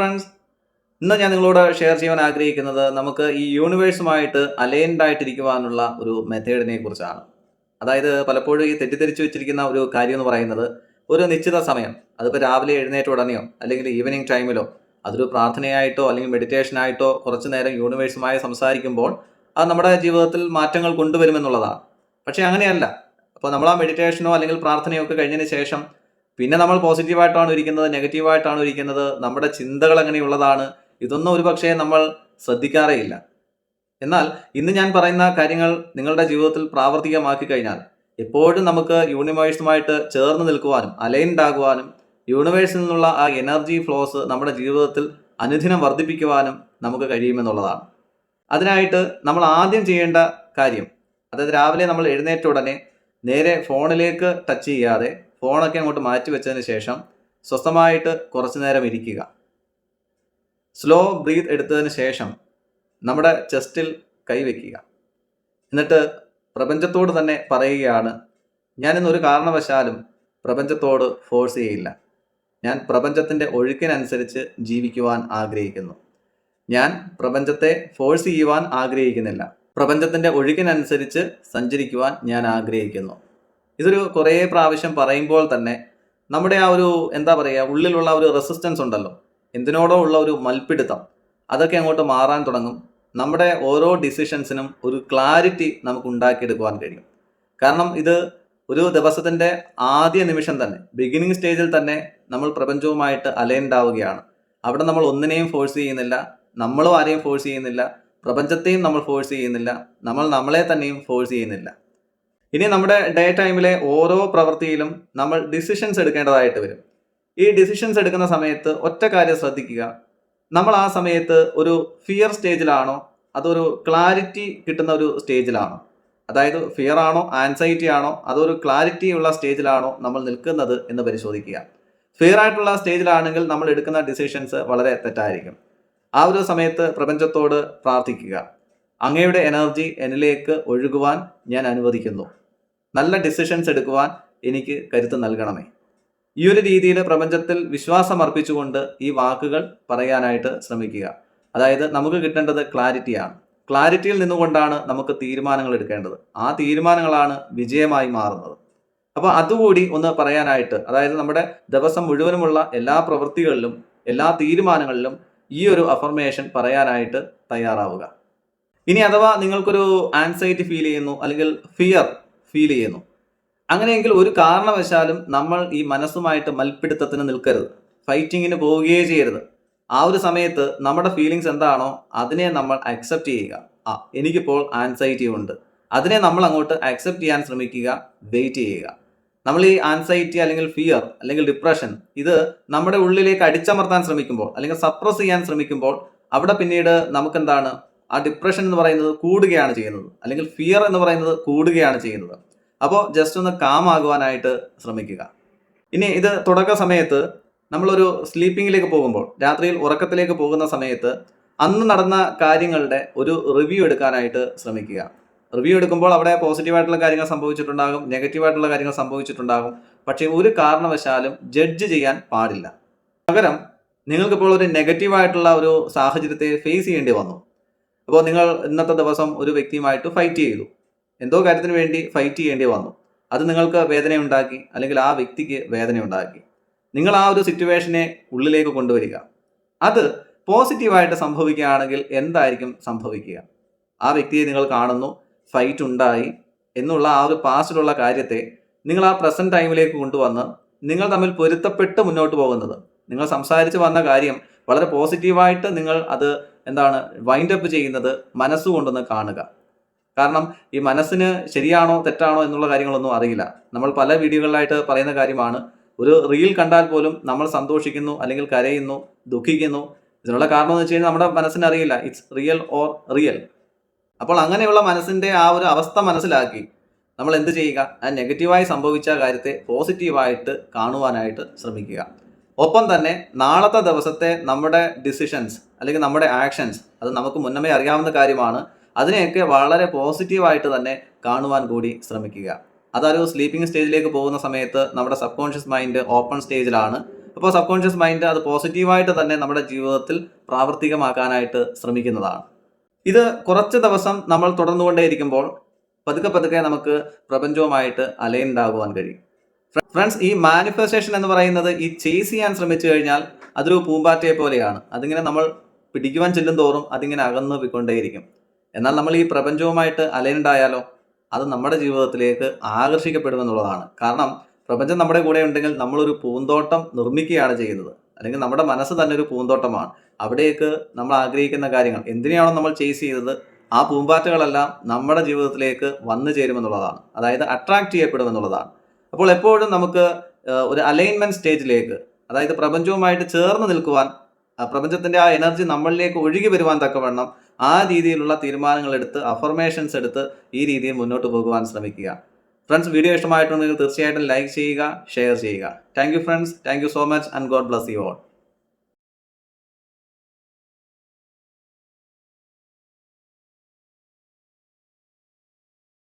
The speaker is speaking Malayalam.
ഫ്രണ്ട്സ് ഇന്ന് ഞാൻ നിങ്ങളോട് ഷെയർ ചെയ്യാൻ ആഗ്രഹിക്കുന്നത് നമുക്ക് ഈ യൂണിവേഴ്സുമായിട്ട് അലൈൻഡ് ആയിട്ടിരിക്കുവാനുള്ള ഒരു മെത്തേഡിനെ കുറിച്ചാണ്. അതായത് പലപ്പോഴും ഈ തെറ്റിദ്ധരിച്ചു വെച്ചിരിക്കുന്ന ഒരു കാര്യം എന്ന് പറയുന്നത് ഒരു നിശ്ചിത സമയം അതിപ്പോൾ രാവിലെ എഴുന്നേറ്റ് ഉടനെയോ അല്ലെങ്കിൽ ഈവനിങ് ടൈമിലോ അതൊരു പ്രാർത്ഥനയായിട്ടോ അല്ലെങ്കിൽ മെഡിറ്റേഷനായിട്ടോ കുറച്ച് നേരം യൂണിവേഴ്സുമായി സംസാരിക്കുമ്പോൾ അത് നമ്മുടെ ജീവിതത്തിൽ മാറ്റങ്ങൾ കൊണ്ടുവരുമെന്നുള്ളതാണ്. പക്ഷേ അങ്ങനെയല്ല. അപ്പോൾ നമ്മൾ ആ മെഡിറ്റേഷനോ അല്ലെങ്കിൽ പ്രാർത്ഥനയോ ഒക്കെ കഴിഞ്ഞതിന് ശേഷം പിന്നെ നമ്മൾ പോസിറ്റീവായിട്ടാണോ ഇരിക്കുന്നത് നെഗറ്റീവായിട്ടാണോ ഇരിക്കുന്നത് നമ്മുടെ ചിന്തകൾ എങ്ങനെയുള്ളതാണ് ഇതൊന്നും ഒരു പക്ഷേ നമ്മൾ ശ്രദ്ധിക്കാറേ ഇല്ല എന്നാൽ ഇന്ന് ഞാൻ പറയുന്ന കാര്യങ്ങൾ നിങ്ങളുടെ ജീവിതത്തിൽ പ്രാവർത്തികമാക്കി കഴിഞ്ഞാൽ എപ്പോഴും നമുക്ക് യൂണിവേഴ്സുമായിട്ട് ചേർന്ന് നിൽക്കുവാനും അലൈൻഡ് ആകുവാനും യൂണിവേഴ്സിൽ നിന്നുള്ള ആ എനർജി ഫ്ലോസ് നമ്മുടെ ജീവിതത്തിൽ അനുദിനം വർദ്ധിപ്പിക്കുവാനും നമുക്ക് കഴിയുമെന്നുള്ളതാണ്. അതിനായിട്ട് നമ്മൾ ആദ്യം ചെയ്യേണ്ട കാര്യം അതായത് രാവിലെ നമ്മൾ എഴുന്നേറ്റ ഉടനെ നേരെ ഫോണിലേക്ക് ടച്ച് ചെയ്യാതെ ഫോണൊക്കെ അങ്ങോട്ട് മാറ്റി വെച്ചതിന് ശേഷം സ്വസ്ഥമായിട്ട് കുറച്ചു നേരം ഇരിക്കുക. സ്ലോ ബ്രീത്ത് എടുത്തതിന് ശേഷം നമ്മുടെ ചെസ്റ്റിൽ കൈവയ്ക്കുക എന്നിട്ട് പ്രപഞ്ചത്തോട് തന്നെ പറയുകയാണ് ഞാനിന്നൊരു കാരണവശാലും പ്രപഞ്ചത്തോട് ഫോഴ്സ് ചെയ്യില്ല ഞാൻ പ്രപഞ്ചത്തിന്റെ ഒഴുക്കിനനുസരിച്ച് ജീവിക്കുവാൻ ആഗ്രഹിക്കുന്നു. ഞാൻ പ്രപഞ്ചത്തെ ഫോഴ്സ് ചെയ്യുവാൻ ആഗ്രഹിക്കുന്നില്ല. പ്രപഞ്ചത്തിന്റെ ഒഴുക്കിനനുസരിച്ച് സഞ്ചരിക്കുവാൻ ഞാൻ ആഗ്രഹിക്കുന്നു. ഇതൊരു കുറേ പ്രാവശ്യം പറയുമ്പോൾ തന്നെ നമ്മുടെ ആ ഒരു എന്താ പറയുക ഉള്ളിലുള്ള ഒരു റെസിസ്റ്റൻസ് ഉണ്ടല്ലോ. എന്തിനോടോ ഉള്ള ഒരു മൽപ്പിടുത്തം അതൊക്കെ അങ്ങോട്ട് മാറാൻ തുടങ്ങും. നമ്മുടെ ഓരോ ഡിസിഷൻസിനും ഒരു ക്ലാരിറ്റി നമുക്ക് ഉണ്ടാക്കിയെടുക്കുവാൻ കഴിയും. കാരണം ഇത് ഒരു ദിവസത്തിന്റെ ആദ്യ നിമിഷം തന്നെ ബിഗിനിങ് സ്റ്റേജിൽ തന്നെ നമ്മൾ പ്രപഞ്ചവുമായിട്ട് അലൈൻഡ് ആവുകയാണ്. അവിടെ നമ്മൾ ഒന്നിനെയും ഫോഴ്സ് ചെയ്യുന്നില്ല നമ്മളും ആരെയും ഫോഴ്സ് ചെയ്യുന്നില്ല പ്രപഞ്ചത്തെയും നമ്മൾ ഫോഴ്സ് ചെയ്യുന്നില്ല നമ്മൾ നമ്മളെ തന്നെയും ഫോഴ്സ് ചെയ്യുന്നില്ല. ഇനി നമ്മുടെ ഡേ ടൈമിലെ ഓരോ പ്രവൃത്തിയിലും നമ്മൾ ഡിസിഷൻസ് എടുക്കേണ്ടതായിട്ട് വരും. ഈ ഡിസിഷൻസ് എടുക്കുന്ന സമയത്ത് ഒറ്റ കാര്യം ശ്രദ്ധിക്കുക. നമ്മൾ ആ സമയത്ത് ഒരു ഫിയർ സ്റ്റേജിലാണോ അതൊരു ക്ലാരിറ്റി കിട്ടുന്ന ഒരു സ്റ്റേജിലാണോ അതായത് ഫിയർ ആണോ ആൻസൈറ്റി ആണോ അതൊരു ക്ലാരിറ്റി ഉള്ള സ്റ്റേജിലാണോ നമ്മൾ നിൽക്കുന്നത് എന്ന് പരിശോധിക്കുക. ഫിയർ ആയിട്ടുള്ള സ്റ്റേജിലാണെങ്കിൽ നമ്മൾ എടുക്കുന്ന ഡിസിഷൻസ് വളരെ തെറ്റായിരിക്കും. ആ ഒരു സമയത്ത് പ്രപഞ്ചത്തോട് പ്രാർത്ഥിക്കുക. അങ്ങയുടെ എനർജി എന്നിലേക്ക് ഒഴുകുവാൻ ഞാൻ അനുവദിക്കുന്നു. നല്ല ഡിസിഷൻസ് എടുക്കുവാൻ എനിക്ക് കരുത്ത് നൽകണമേ. ഈ ഒരു രീതിയിൽ പ്രപഞ്ചത്തിൽ വിശ്വാസം അർപ്പിച്ചുകൊണ്ട് ഈ വാക്കുകൾ പറയാനായിട്ട് ശ്രമിക്കുക. അതായത് നമുക്ക് കിട്ടേണ്ടത് ക്ലാരിറ്റിയാണ് ക്ലാരിറ്റിയിൽ നിന്നുകൊണ്ടാണ് നമുക്ക് തീരുമാനങ്ങൾ എടുക്കേണ്ടത്. ആ തീരുമാനങ്ങളാണ് വിജയമായി മാറുന്നത്. അപ്പോൾ അതുകൂടി ഒന്ന് പറയാനായിട്ട് അതായത് നമ്മുടെ ദിവസം മുഴുവനുമുള്ള എല്ലാ പ്രവൃത്തികളിലും എല്ലാ തീരുമാനങ്ങളിലും ഈ ഒരു അഫർമേഷൻ പറയാനായിട്ട് തയ്യാറാവുക. ഇനി അഥവാ നിങ്ങൾക്കൊരു ആൻസൈറ്റി ഫീൽ ചെയ്യുന്നു അല്ലെങ്കിൽ ഫിയർ ഫീൽ ചെയ്യുന്നു. അങ്ങനെയെങ്കിൽ ഒരു കാരണവശാലും നമ്മൾ ഈ മനസ്സുമായിട്ട് മൽപ്പിടുത്തത്തിന് നിൽക്കരുത്. ഫൈറ്റിങ്ങിന് പോവുകയേ ചെയ്യരുത്. ആ ഒരു സമയത്ത് നമ്മുടെ ഫീലിങ്സ് എന്താണോ അതിനെ നമ്മൾ അക്സെപ്റ്റ് ചെയ്യുക. ആ എനിക്കിപ്പോൾ ആൻസൈറ്റി ഉണ്ട്. അതിനെ നമ്മൾ അങ്ങോട്ട് അക്സെപ്റ്റ് ചെയ്യാൻ ശ്രമിക്കുക വെയിറ്റ് ചെയ്യുക. നമ്മൾ ഈ ആൻസൈറ്റി അല്ലെങ്കിൽ ഫിയർ അല്ലെങ്കിൽ ഡിപ്രഷൻ ഇത് നമ്മുടെ ഉള്ളിലേക്ക് അടിച്ചമർത്താൻ ശ്രമിക്കുമ്പോൾ അല്ലെങ്കിൽ സപ്രസ് ചെയ്യാൻ ശ്രമിക്കുമ്പോൾ അവിടെ പിന്നീട് നമുക്കെന്താണ് ആ ഡിപ്രഷൻ എന്ന് പറയുന്നത് കൂടുകയാണ് ചെയ്യുന്നത്. അല്ലെങ്കിൽ ഫിയർ എന്ന് പറയുന്നത് കൂടുകയാണ് ചെയ്യുന്നത്. അപ്പോൾ ജസ്റ്റ് ഒന്ന് കാം ആകുവാനായിട്ട് ശ്രമിക്കുക. ഇനി ഇത് തുടക്ക സമയത്ത് നമ്മളൊരു സ്ലീപ്പിങ്ങിലേക്ക് പോകുമ്പോൾ രാത്രിയിൽ ഉറക്കത്തിലേക്ക് പോകുന്ന സമയത്ത് അന്ന് നടന്ന കാര്യങ്ങളുടെ ഒരു റിവ്യൂ എടുക്കാനായിട്ട് ശ്രമിക്കുക. റിവ്യൂ എടുക്കുമ്പോൾ അവിടെ പോസിറ്റീവായിട്ടുള്ള കാര്യങ്ങൾ സംഭവിച്ചിട്ടുണ്ടാകും നെഗറ്റീവായിട്ടുള്ള കാര്യങ്ങൾ സംഭവിച്ചിട്ടുണ്ടാകും. പക്ഷേ ഒരു കാരണവശാലും ജഡ്ജ് ചെയ്യാൻ പാടില്ല. പകരം നിങ്ങൾക്കിപ്പോൾ ഒരു നെഗറ്റീവായിട്ടുള്ള ഒരു സാഹചര്യത്തെ ഫേസ് ചെയ്യേണ്ടി വന്നു. അപ്പോൾ നിങ്ങൾ ഇന്നത്തെ ദിവസം ഒരു വ്യക്തിയുമായിട്ട് ഫൈറ്റ് ചെയ്തു. എന്തോ കാര്യത്തിന് വേണ്ടി ഫൈറ്റ് ചെയ്യേണ്ടി വന്നു. അത് നിങ്ങൾക്ക് വേദനയുണ്ടാക്കി അല്ലെങ്കിൽ ആ വ്യക്തിക്ക് വേദനയുണ്ടാക്കി. നിങ്ങൾ ആ ഒരു സിറ്റുവേഷനെ ഉള്ളിലേക്ക് കൊണ്ടുവരിക. അത് പോസിറ്റീവായിട്ട് സംഭവിക്കുകയാണെങ്കിൽ എന്തായിരിക്കും സംഭവിക്കുക? ആ വ്യക്തിയെ നിങ്ങൾ കാണുന്നു ഫൈറ്റ് ഉണ്ടായി എന്നുള്ള ആ ഒരു പാസ്റ്റിലുള്ള കാര്യത്തെ നിങ്ങൾ ആ പ്രസന്റ് ടൈമിലേക്ക് കൊണ്ടുവന്ന് നിങ്ങൾ തമ്മിൽ പൊരുത്തപ്പെട്ട് മുന്നോട്ട് പോകുന്നത്. നിങ്ങൾ സംസാരിച്ച് വന്ന കാര്യം വളരെ പോസിറ്റീവായിട്ട് നിങ്ങൾ അത് എന്താണ് വൈൻഡ് അപ്പ് ചെയ്യുന്നത് മനസ്സുകൊണ്ടൊന്ന് കാണുക. കാരണം ഈ മനസ്സിന് ശരിയാണോ തെറ്റാണോ എന്നുള്ള കാര്യങ്ങളൊന്നും അറിയില്ല. നമ്മൾ പല വീഡിയോകളിലായിട്ട് പറയുന്ന കാര്യമാണ് ഒരു റീൽ കണ്ടാൽ പോലും നമ്മൾ സന്തോഷിക്കുന്നു അല്ലെങ്കിൽ കരയുന്നു ദുഃഖിക്കുന്നു. ഇതിനുള്ള കാരണം എന്ന് വെച്ച് കഴിഞ്ഞാൽ നമ്മുടെ മനസ്സിന് അറിയില്ല ഇറ്റ്സ് റിയൽ ഓർ റിയൽ അപ്പോൾ അങ്ങനെയുള്ള മനസ്സിന്റെ ആ ഒരു അവസ്ഥ മനസ്സിലാക്കി നമ്മൾ എന്ത് ചെയ്യുക? ആ നെഗറ്റീവായി സംഭവിച്ച കാര്യത്തെ പോസിറ്റീവായിട്ട് കാണുവാനായിട്ട് ശ്രമിക്കുക. ഒപ്പം തന്നെ നാളത്തെ ദിവസത്തെ നമ്മുടെ ഡിസിഷൻസ് അല്ലെങ്കിൽ നമ്മുടെ ആക്ഷൻസ് അത് നമുക്ക് മുന്നമേ അറിയാവുന്ന കാര്യമാണ്. അതിനെയൊക്കെ വളരെ പോസിറ്റീവായിട്ട് തന്നെ കാണുവാൻ കൂടി ശ്രമിക്കുക. അതൊരു സ്ലീപ്പിംഗ് സ്റ്റേജിലേക്ക് പോകുന്ന സമയത്ത് നമ്മുടെ സബ് കോൺഷ്യസ് മൈൻഡ് ഓപ്പൺ സ്റ്റേജിലാണ് അപ്പോൾ സബ് കോൺഷ്യസ് മൈൻഡ് അത് പോസിറ്റീവായിട്ട് തന്നെ നമ്മുടെ ജീവിതത്തിൽ പ്രാവർത്തികമാക്കാനായിട്ട് ശ്രമിക്കുന്നതാണ്. ഇത് കുറച്ച് ദിവസം നമ്മൾ തുടർന്നുകൊണ്ടേയിരിക്കുമ്പോൾ പതുക്കെ പതുക്കെ നമുക്ക് പ്രപഞ്ചവുമായിട്ട് അലൈൻഡ് ആകുവാൻ കഴിയും. ഫ്രണ്ട്സ് ഈ മാനിഫെസ്റ്റേഷൻ എന്ന് പറയുന്നത് ഈ ചേസ് ചെയ്യാൻ ശ്രമിച്ചു കഴിഞ്ഞാൽ അതൊരു പൂമ്പാറ്റയെ പോലെയാണ്. അതിങ്ങനെ നമ്മൾ പിടിക്കുവാൻ ചെല്ലും തോറും അതിങ്ങനെ അകന്നു പോയിക്കൊണ്ടേയിരിക്കും. എന്നാൽ നമ്മൾ ഈ പ്രപഞ്ചവുമായിട്ട് അലൈൻഡായാലോ അത് നമ്മുടെ ജീവിതത്തിലേക്ക് ആകർഷിക്കപ്പെടുമെന്നുള്ളതാണ്. കാരണം പ്രപഞ്ചം നമ്മുടെ കൂടെ ഉണ്ടെങ്കിൽ നമ്മളൊരു പൂന്തോട്ടം നിർമ്മിക്കുകയാണ് ചെയ്യുന്നത്. അല്ലെങ്കിൽ നമ്മുടെ മനസ്സ് തന്നെ ഒരു പൂന്തോട്ടമാണ്. അവിടേക്ക് നമ്മൾ ആഗ്രഹിക്കുന്ന കാര്യങ്ങൾ എന്തിനാണോ നമ്മൾ ചേസ് ചെയ്തത് ആ പൂമ്പാറ്റകളെല്ലാം നമ്മുടെ ജീവിതത്തിലേക്ക് വന്നു ചേരുമെന്നുള്ളതാണ്. അതായത് അട്രാക്റ്റ് ചെയ്യപ്പെടുമെന്നുള്ളതാണ്. അപ്പോൾ എപ്പോഴും നമുക്ക് ഒരു അലൈൻമെന്റ് സ്റ്റേജിലേക്ക് അതായത് പ്രപഞ്ചവുമായിട്ട് ചേർന്ന് നിൽക്കുവാൻ പ്രപഞ്ചത്തിന്റെ ആ എനർജി നമ്മളിലേക്ക് ഒഴുകി വരുവാൻ തക്കവണ്ണം ആ രീതിയിലുള്ള തീരുമാനങ്ങൾ എടുത്ത് അഫർമേഷൻസ് എടുത്ത് ഈ രീതിയിൽ മുന്നോട്ട് പോകുവാൻ ശ്രമിക്കുക. ഫ്രണ്ട്സ് വീഡിയോ ഇഷ്ടമായിട്ടുണ്ടെങ്കിൽ തീർച്ചയായിട്ടും ലൈക്ക് ചെയ്യുക ഷെയർ ചെയ്യുക. Thank you friends thank you so much and God bless you all